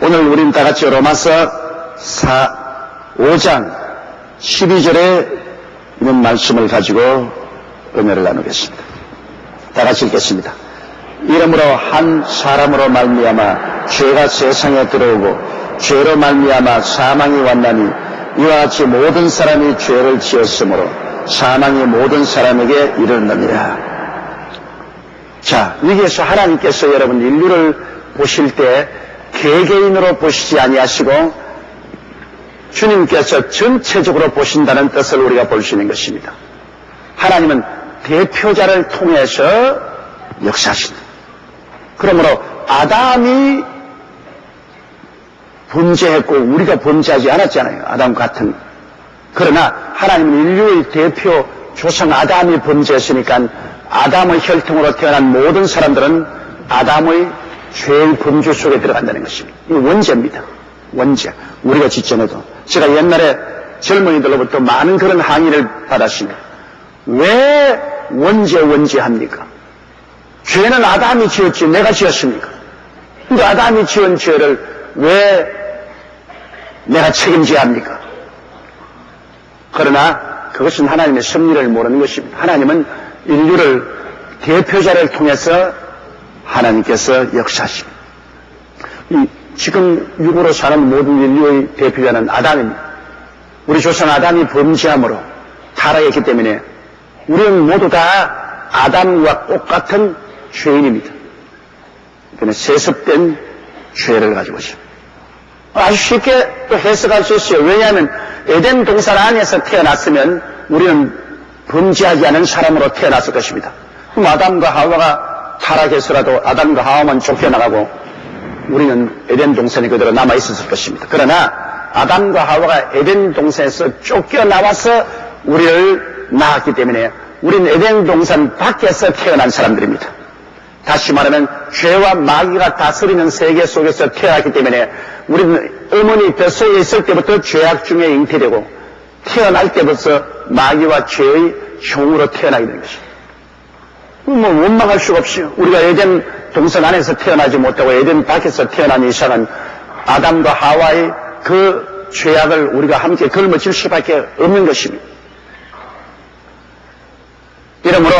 오늘 우리는 다 같이 로마서 4, 5장 12절에 있는 말씀을 가지고 은혜를 나누겠습니다. 다 같이 읽겠습니다. 이름으로 한 사람으로 말미암아 죄가 세상에 들어오고 죄로 말미암아 사망이 왔나니 이와 같이 모든 사람이 죄를 지었으므로 사망이 모든 사람에게 이르느니라. 자, 여기에서 하나님께서 여러분 인류를 보실 때 개개인으로 보시지 아니하시고 주님께서 전체적으로 보신다는 뜻을 우리가 볼 수 있는 것입니다. 하나님은 대표자를 통해서 역사하신다. 그러므로 아담이 범죄했고 우리가 범죄하지 않았잖아요. 아담 같은. 그러나 하나님은 인류의 대표 조상 아담이 범죄했으니까 아담의 혈통으로 태어난 모든 사람들은 아담의 죄의 범주 속에 들어간다는 것입니다. 이 원죄입니다. 원죄. 우리가 지전에도 제가 옛날에 젊은이들로부터 많은 그런 항의를 받았습니다. 왜 원죄 원죄합니까? 죄는 아담이 지었지 내가 지었습니까? 근데 아담이 지은 죄를 왜 내가 책임져야 합니까? 그러나 그것은 하나님의 섭리를 모르는 것입니다. 하나님은 인류를 대표자를 통해서 하나님께서 역사하십니다. 이 지금 육으로 사는 모든 인류의 대표자는 아담입니다. 우리 조상 아담이 범죄함으로 타락했기 때문에 우리는 모두 다 아담과 똑같은 죄인입니다. 그는 세습된 죄를 가지고 있습니다. 아주 쉽게 또 해석할 수 있어요. 왜냐하면 에덴 동산 안에서 태어났으면 우리는 범죄하지 않은 사람으로 태어났을 것입니다. 그럼 아담과 하와가 타락해서라도 아담과 하와만 쫓겨나가고 우리는 에덴 동산이 그대로 남아 있었을 것입니다. 그러나 아담과 하와가 에덴 동산에서 쫓겨나와서 우리를 낳았기 때문에 우리는 에덴 동산 밖에서 태어난 사람들입니다. 다시 말하면 죄와 마귀가 다스리는 세계 속에서 태어났기 때문에 우리는 어머니 뱃속에 있을 때부터 죄악 중에 잉태되고 태어날 때부터 마귀와 죄의 형으로 태어나게 되는 것입니다. 뭐 원망할 수가 없어요. 우리가 에덴 동산 안에서 태어나지 못하고 에덴 밖에서 태어난 이상은 아담과 하와의 그 죄악을 우리가 함께 걸머질 수밖에 없는 것입니다. 이러므로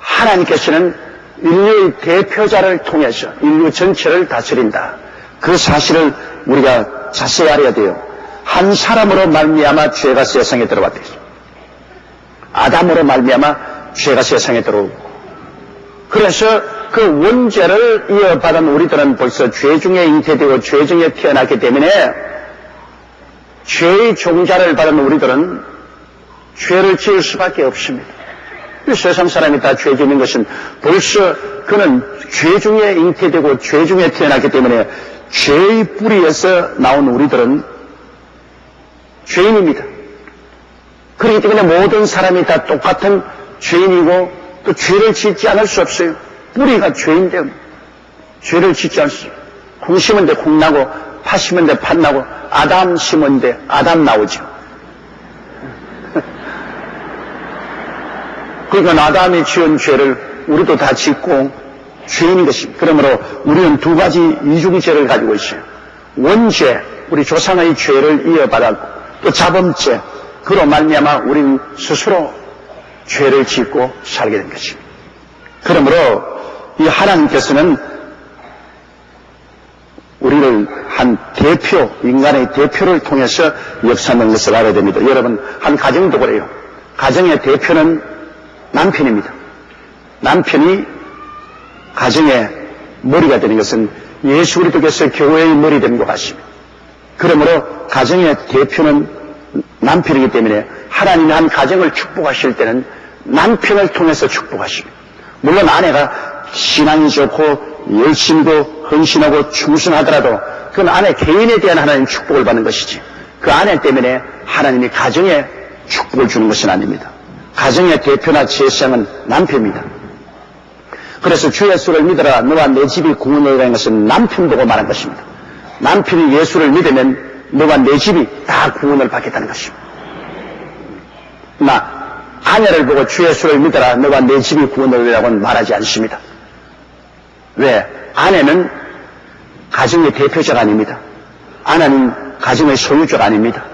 하나님께서는 인류의 대표자를 통해서 인류 전체를 다스린다. 그 사실을 우리가 자세히 알아야 돼요. 한 사람으로 말미암아 죄가 세상에 들어왔다. 아담으로 말미암아 죄가 세상에 들어오고 그래서 그 원죄를 이어받은 우리들은 벌써 죄 중에 잉태되고 죄 중에 태어났기 때문에 죄의 종자를 받은 우리들은 죄를 지을 수밖에 없습니다. 세상 사람이 다 죄 짓는 것은 벌써 그는 죄 중에 잉태되고 죄 중에 태어났기 때문에 죄의 뿌리에서 나온 우리들은 죄인입니다. 그렇기 때문에 모든 사람이 다 똑같은 죄인이고 또 죄를 짓지 않을 수 없어요. 뿌리가 죄인데 죄를 짓지 수 없어요. 콩 심은데 콩 나고 파 심은 데 팥 나고 아담 심은 데 아담 나오죠. 그러니까 아담이 지은 죄를 우리도 다 짓고 죄인인 것입니다. 그러므로 우리는 두 가지 이중죄를 가지고 있어요. 원죄, 우리 조상의 죄를 이어받았고 또 자범죄, 그로 말미암아 우리는 스스로 죄를 짓고 살게 된 것입니다. 그러므로 이 하나님께서는 우리를 한 대표, 인간의 대표를 통해서 역사하는 것을 알아야 됩니다. 여러분, 한 가정도 그래요. 가정의 대표는 남편입니다. 남편이 가정의 머리가 되는 것은 예수 그리스도께서 교회의 머리 되는 것 같습니다. 그러므로 가정의 대표는 남편이기 때문에 하나님이 한 가정을 축복하실 때는 남편을 통해서 축복하십니다. 물론 아내가 신앙이 좋고 열심도 헌신하고 충성하더라도 그건 아내 개인에 대한 하나님 축복을 받는 것이지 그 아내 때문에 하나님이 가정에 축복을 주는 것은 아닙니다. 가정의 대표나 제사장은 남편입니다. 그래서 주 예수를 믿어라 너와 내 집이 구원이라는 것은 남편 보고 말한 것입니다. 남편이 예수를 믿으면 너와 내 집이 다 구원을 받겠다는 것입니다. 나 아내를 보고 주 예수를 믿어라 너와 내 집이 구원을 이라고는 말하지 않습니다. 왜? 아내는 가정의 대표자가 아닙니다. 아내는 가정의 소유자가 아닙니다.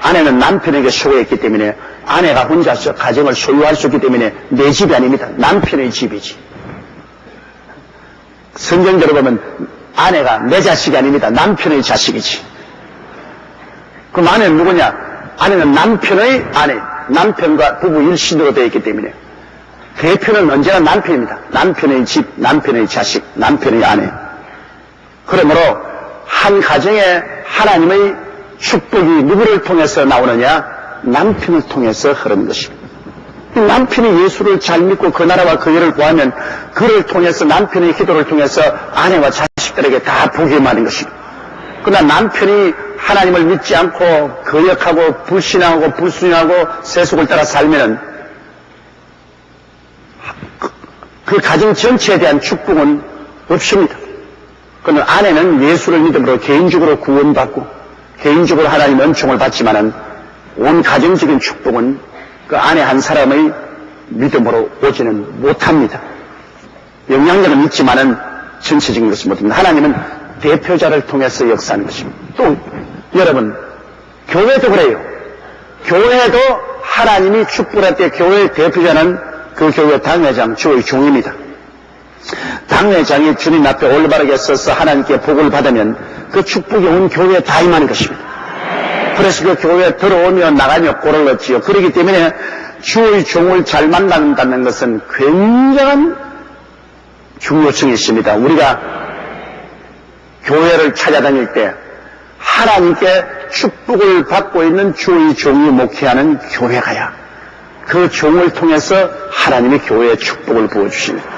아내는 남편에게 소유했기 때문에 아내가 혼자서 가정을 소유할 수 있기 때문에 내 집이 아닙니다. 남편의 집이지. 성경대로 보면 아내가 내 자식이 아닙니다. 남편의 자식이지. 그럼 아내는 누구냐? 아내는 남편의 아내, 남편과 부부 일신으로 되어 있기 때문에 대표는 언제나 남편입니다. 남편의 집, 남편의 자식, 남편의 아내. 그러므로 한 가정에 하나님의 축복이 누구를 통해서 나오느냐? 남편을 통해서 흐르는 것입니다. 남편이 예수를 잘 믿고 그 나라와 그 일을 구하면 그를 통해서 남편의 기도를 통해서 아내와 자식들에게 다 복이 많은 것입니다. 그러나 남편이 하나님을 믿지 않고 거역하고 불신하고 불순하고 세속을 따라 살면은 그, 그 가정 전체에 대한 축복은 없습니다. 그러나 아내는 예수를 믿음으로 개인적으로 구원받고 개인적으로 하나님 은총을 받지만은 온 가정적인 축복은 그 아내 한 사람의 믿음으로 오지는 못합니다. 영향력은 있지만은 전체적인 것은 못합니다. 하나님은 대표자를 통해서 역사하는 것입니다. 또 여러분 교회도 그래요. 교회도 하나님이 축복할 때 교회의 대표자는 그 교회 당회장, 주의 종입니다. 당회장이 주님 앞에 올바르게 서서 하나님께 복을 받으면 그 축복이 온 교회에 다 임하는 것입니다. 그래서 그 교회에 들어오며 나가며 꼴을 얻지요. 그렇기 때문에 주의 종을 잘 만난다는 것은 굉장한 중요성이 있습니다. 우리가 교회를 찾아다닐 때 하나님께 축복을 받고 있는 주의 종이 목회하는 교회가야 그 종을 통해서 하나님이 교회에 축복을 부어주십니다.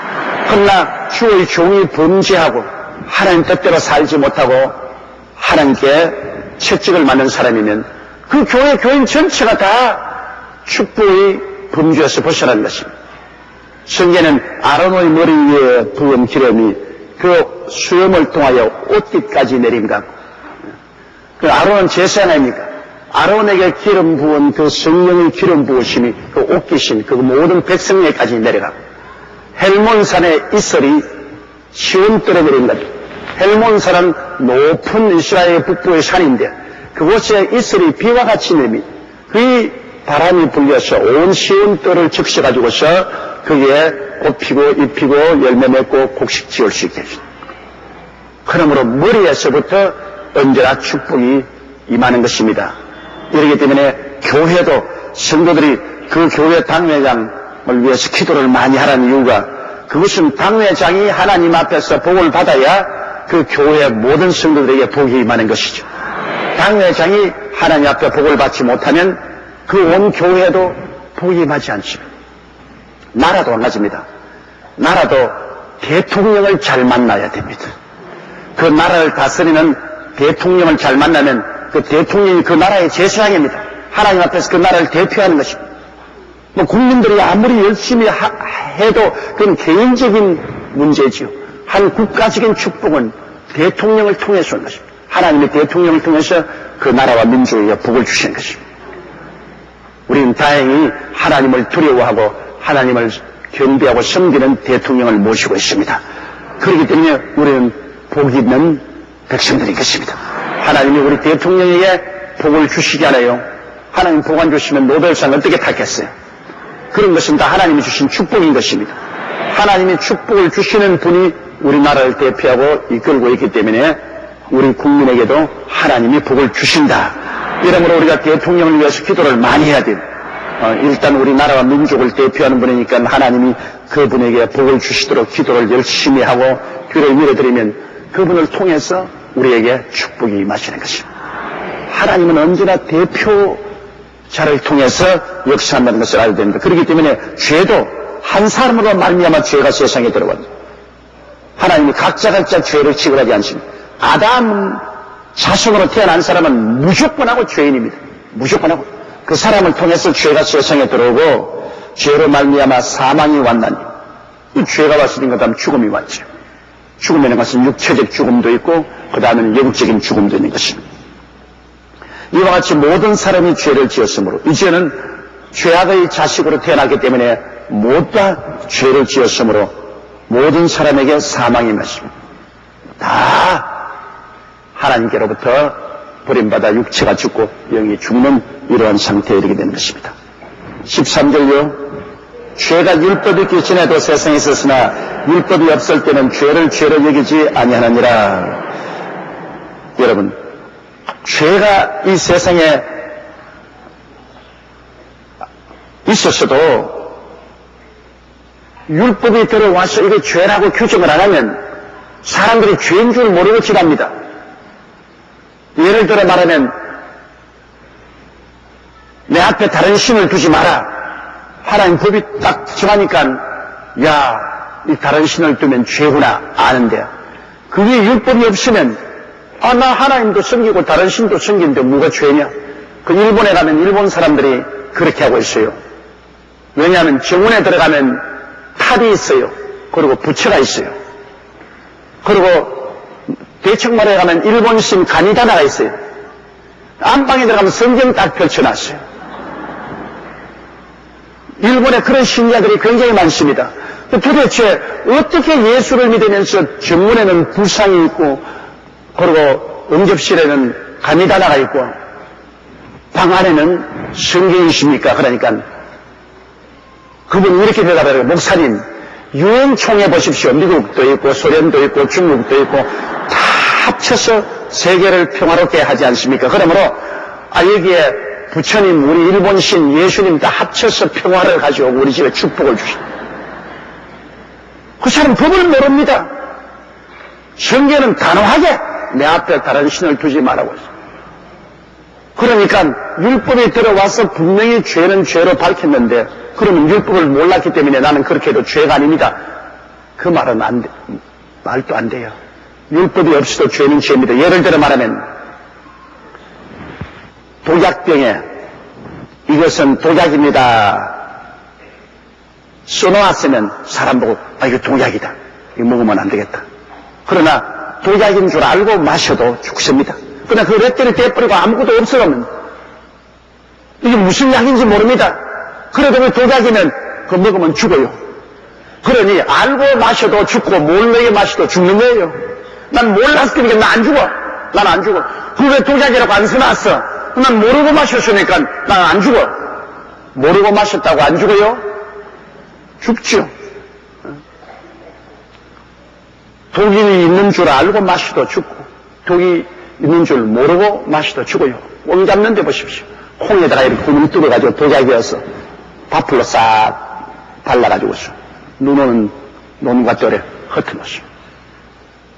그러나 주의 종이 범죄하고 하나님 뜻대로 살지 못하고 하나님께 채찍을 맞는 사람이면 그 교회 교인 전체가 다 축복의 범죄에서 벗어나는 것입니다. 성경에는 아론의 머리 위에 부은 기름이 그 수염을 통하여 옷깃까지 내림 같고 그 아론은 제사 아닙니까? 아론에게 기름 부은 그 성령의 기름 부으심이 그 옷깃인 그 모든 백성에까지 내려가고 헬몬산의 이슬이 시온 떨어버린 것. 헬몬산은 높은 이스라엘 북부의 산인데 그곳에 이슬이 비와 같이 내미 그 바람이 불려서 온 시온 뜰을 적셔가지고서 거기에 꽃 피고 잎 피고 열매 맺고 곡식 지을 수 있게 해줍니다. 그러므로 머리에서부터 언제나 축복이 임하는 것입니다. 이러기 때문에 교회도 성도들이 그 교회 당회장을 위해서 기도를 많이 하라는 이유가 그것은 당회장이 하나님 앞에서 복을 받아야 그 교회 모든 성도들에게 복이 임하는 것이죠. 당회장이 하나님 앞에 복을 받지 못하면 그 온 교회도 복이 임하지 않습니다. 나라도 마찬가지입니다. 나라도 대통령을 잘 만나야 됩니다. 그 나라를 다스리는 대통령을 잘 만나면 그 대통령이 그 나라의 제사장입니다. 하나님 앞에서 그 나라를 대표하는 것입니다. 뭐 국민들이 아무리 열심히 하, 해도 그건 개인적인 문제지요. 한 국가적인 축복은 대통령을 통해서 온 것입니다. 하나님의 대통령을 통해서 그 나라와 민족에게 복을 주시는 것입니다. 우리는 다행히 하나님을 두려워하고 하나님을 경배하고 섬기는 대통령을 모시고 있습니다. 그렇기 때문에 우리는 복 있는 백성들인 것입니다. 하나님이 우리 대통령에게 복을 주시지 않아요. 하나님 복안 주시면 노벨상 어떻게 타겠어요? 그런 것은 다 하나님이 주신 축복인 것입니다. 하나님이 축복을 주시는 분이 우리나라를 대표하고 이끌고 있기 때문에 우리 국민에게도 하나님이 복을 주신다. 이러므로 우리가 대통령을 위해서 기도를 많이 해야 돼요. 어, 일단 우리나라와 민족을 대표하는 분이니까 하나님이 그분에게 복을 주시도록 기도를 열심히 하고 귀를 밀어드리면 그분을 통해서 우리에게 축복이 임하시는 것입니다. 하나님은 언제나 대표자를 통해서 역사한다는 것을 알아야 됩니다. 그렇기 때문에 죄도 한 사람으로 말미암아 죄가 세상에 들어왔니다 하나님이 각자 각자 죄를 지불하지 않습니다. 아담 자손으로 태어난 사람은 무조건 하고 죄인입니다. 무조건 하고 그 사람을 통해서 죄가 세상에 들어오고 죄로 말미암아 사망이 왔나니 이 죄가 왔으니까 다음 죽음이 왔죠. 죽음에는 것은 육체적 죽음도 있고 그 다음에는 영적인 죽음도 있는 것입니다. 이와 같이 모든 사람이 죄를 지었으므로 이제는 죄악의 자식으로 태어났기 때문에 모두 다 죄를 지었으므로 모든 사람에게 사망이 맞습니다. 다 하나님께로부터 버림받아 육체가 죽고 영이 죽는 이러한 상태에 이르게 되는 것입니다. 13절요. 죄가 율법이 전에도 세상에 있었으나 율법이 없을 때는 죄를 죄로 여기지 아니하느니라. 여러분, 죄가 이 세상에 있었어도 율법이 들어와서 이게 죄라고 규정을 안 하면 사람들이 죄인 줄 모르고 지납니다. 예를 들어 말하면 내 앞에 다른 신을 두지 마라. 하나님 법이 딱 정하니까 야, 이 다른 신을 두면 죄구나 아는데 그게 율법이 없으면 아, 나 하나님도 섬기고 다른 신도 섬기는데 뭐가 죄냐? 그 일본에 가면 일본 사람들이 그렇게 하고 있어요. 왜냐하면 정원에 들어가면 탑이 있어요. 그리고 부처가 있어요. 그리고 대청마을에 가면 일본 신 가니다나가 있어요. 안방에 들어가면 성경 딱 펼쳐놨어요. 일본에 그런 신자들이 굉장히 많습니다. 도대체 어떻게 예수를 믿으면서 정문에는 불상이 있고 그리고 응접실에는 가니다나가 있고 방 안에는 성경이 있습니까? 그러니까 그분이 이렇게 대답해요. 목사님, 유엔 총회 보십시오. 미국도 있고 소련도 있고 중국도 있고 다 합쳐서 세계를 평화롭게 하지 않습니까? 그러므로 아 여기에 부처님, 우리 일본 신, 예수님 다 합쳐서 평화를 가져오고 우리 집에 축복을 주십니다. 그 사람 법을 모릅니다. 성경은 단호하게 내 앞에 다른 신을 두지 말라고 했어요. 그러니까 율법이 들어와서 분명히 죄는 죄로 밝혔는데 그러면 율법을 몰랐기 때문에 나는 그렇게 해도 죄가 아닙니다. 그 말은 안 돼. 말도 안 돼요. 율법이 없이도 죄는 죄입니다. 예를 들어 말하면 독약병에 이것은 독약입니다. 써놓았으면 사람 보고 아 이거 독약이다. 이거 먹으면 안 되겠다. 그러나 독약인 줄 알고 마셔도 죽습니다. 그러나 그 렛들이 떼버리고 아무것도 없어가면 이게 무슨 약인지 모릅니다. 그래도 그 독약이면 그 먹으면 죽어요. 그러니 알고 마셔도 죽고 몰래 마셔도 죽는 거예요. 난 몰랐으니까 나 안 죽어. 난 안 죽어. 그게 독약이라고 안 써놨어. 난 모르고 마셨으니까 난 안 죽어. 모르고 마셨다고 안 죽어요? 죽죠. 독이 있는 줄 알고 마셔도 죽고 독이 있는 줄 모르고 마셔도 죽어요. 꽁 잡는 데 보십시오. 콩에다가 이렇게 구멍 뚫어가지고 독약이어서 밥풀로 싹 발라가지고서 눈 오는 놈과 떨에 흩어놓습니다.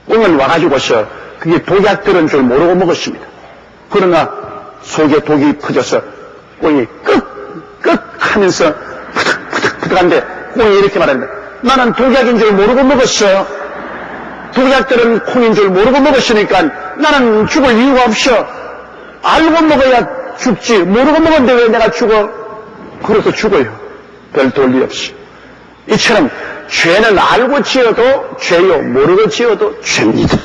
꽁을 와가지고서 그게 독약 들은 줄 모르고 먹었습니다. 그러나 속에 독이 퍼져서 꽁이 끄, 끄 하면서 푸득푸득푸득한데 꽁이 이렇게 말합니다. 나는 독약인 줄 모르고 먹었어. 독약들은 콩인 줄 모르고 먹었으니까 나는 죽을 이유가 없어. 알고 먹어야 죽지. 모르고 먹었는데 왜 내가 죽어? 그래서 죽어요. 별 도리 없이. 이처럼 죄는 알고 지어도 죄요. 모르고 지어도 죄입니다.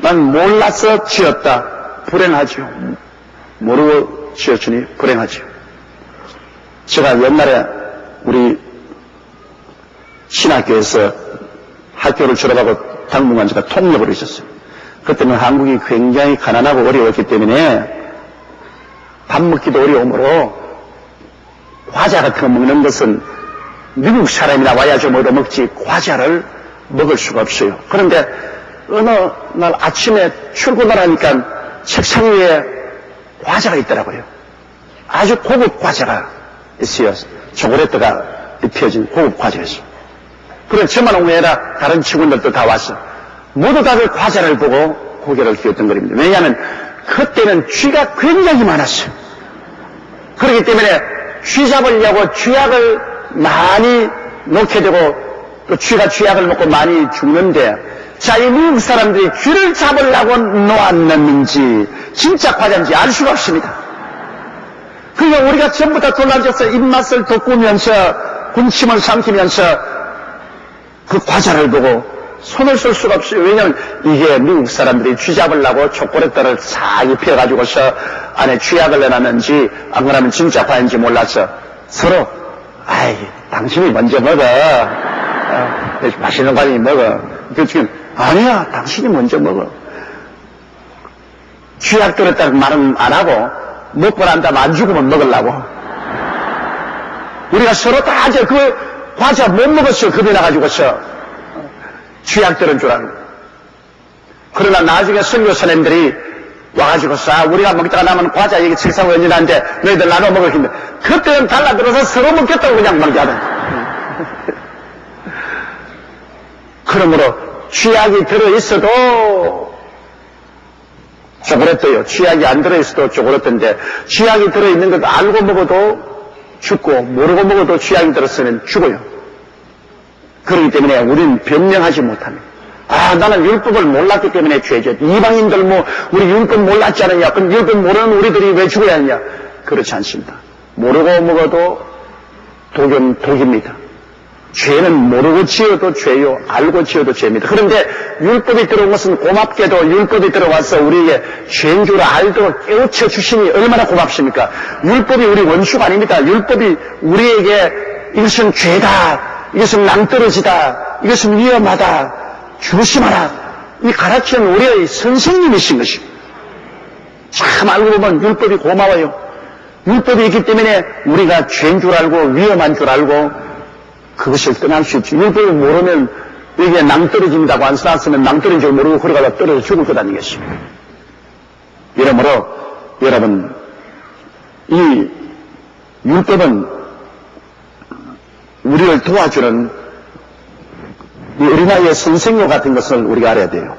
난 몰라서 지었다. 불행하죠. 모르고 지었으니 불행하죠. 제가 옛날에 우리 신학교에서 학교를 졸업하고 당분간 제가 통역을 했었어요. 그때는 한국이 굉장히 가난하고 어려웠기 때문에 밥 먹기도 어려우므로 과자 같은 거 먹는 것은 미국 사람이나 와야 좀 얻어먹지 과자를 먹을 수가 없어요. 그런데 어느 날 아침에 출근을 하니까 책상 위에 과자가 있더라고요. 아주 고급 과자가 있어요. 초콜릿가 입혀진 고급 과자였어요. 그래 저만 외에라 다른 친구들도 다 왔어. 모두 다들 과자를 보고 고개를 휘었던 겁니다. 왜냐하면 그때는 쥐가 굉장히 많았어요. 그렇기 때문에 쥐 잡으려고 쥐약을 많이 놓게 되고 또 쥐가 쥐약을 먹고 많이 죽는데 자, 이 미국 사람들이 쥐를 잡으려고 놓았는지 진짜 과자인지 알 수가 없습니다. 그러니까 우리가 전부 다 돌라져서 입맛을 돋구면서 군침을 삼키면서 그 과자를 보고 손을 쓸 수가 없어요. 왜냐하면 이게 미국 사람들이 쥐 잡으려고 초콜릿들을 싹 입혀가지고서 안에 쥐약을 내놨는지 안 그러면 진짜 과인지 몰라서 서로 아이 당신이 먼저 먹어 어, 맛있는 과일이 먹어 그 지금 아니야, 당신이 먼저 먹어. 쥐약 들었다는 말은 안 하고, 먹고 난 다음 안 죽으면 먹으려고. 우리가 서로 다 이제 그 과자 못 먹었어. 겁이 나가지고서. 쥐약 들은 줄 알고. 그러나 나중에 선교사님들이 와가지고서 아, 우리가 먹다가 남은 과자 여기 책상 원인한데 너희들 나눠 먹을 텐데 그때는 달라들어서 서로 먹겠다고 그냥 말하는 그러므로 취약이 들어있어도 쪼그렸대요. 취약이 안 들어있어도 쪼그렸던데 취약이 들어있는 것도 알고 먹어도 죽고 모르고 먹어도 취약이 들었으면 죽어요. 그렇기 때문에 우리는 변명하지 못합니다. 아, 나는 율법을 몰랐기 때문에 죄죠. 이방인들 뭐, 우리 율법 몰랐지 않느냐? 그럼 율법 모르는 우리들이 왜 죽어야 하느냐? 그렇지 않습니다. 모르고 먹어도 독은 독입니다. 죄는 모르고 지어도 죄요, 알고 지어도 죄입니다. 그런데 율법이 들어온 것은 고맙게도 율법이 들어와서 우리에게 죄인 줄 알도록 깨우쳐 주시니 얼마나 고맙습니까? 율법이 우리 원수가 아닙니다. 율법이 우리에게 이것은 죄다, 이것은 낭떠러지다, 이것은 위험하다, 조심하라. 이 가르치는 우리의 선생님이신 것입니다. 참 알고 보면 율법이 고마워요. 율법이 있기 때문에 우리가 죄인 줄 알고 위험한 줄 알고 그것을 떠날 수 있지. 율법을 모르면 이게 낭떠러진다고 안 써놨으면 낭떠러진 줄 모르고 걸어가다 떨어져 죽을 거다는 것입니다. 이러므로 여러분 이 율법은 우리를 도와주는 이 어린아이의 선생님 같은 것을 우리가 알아야 돼요.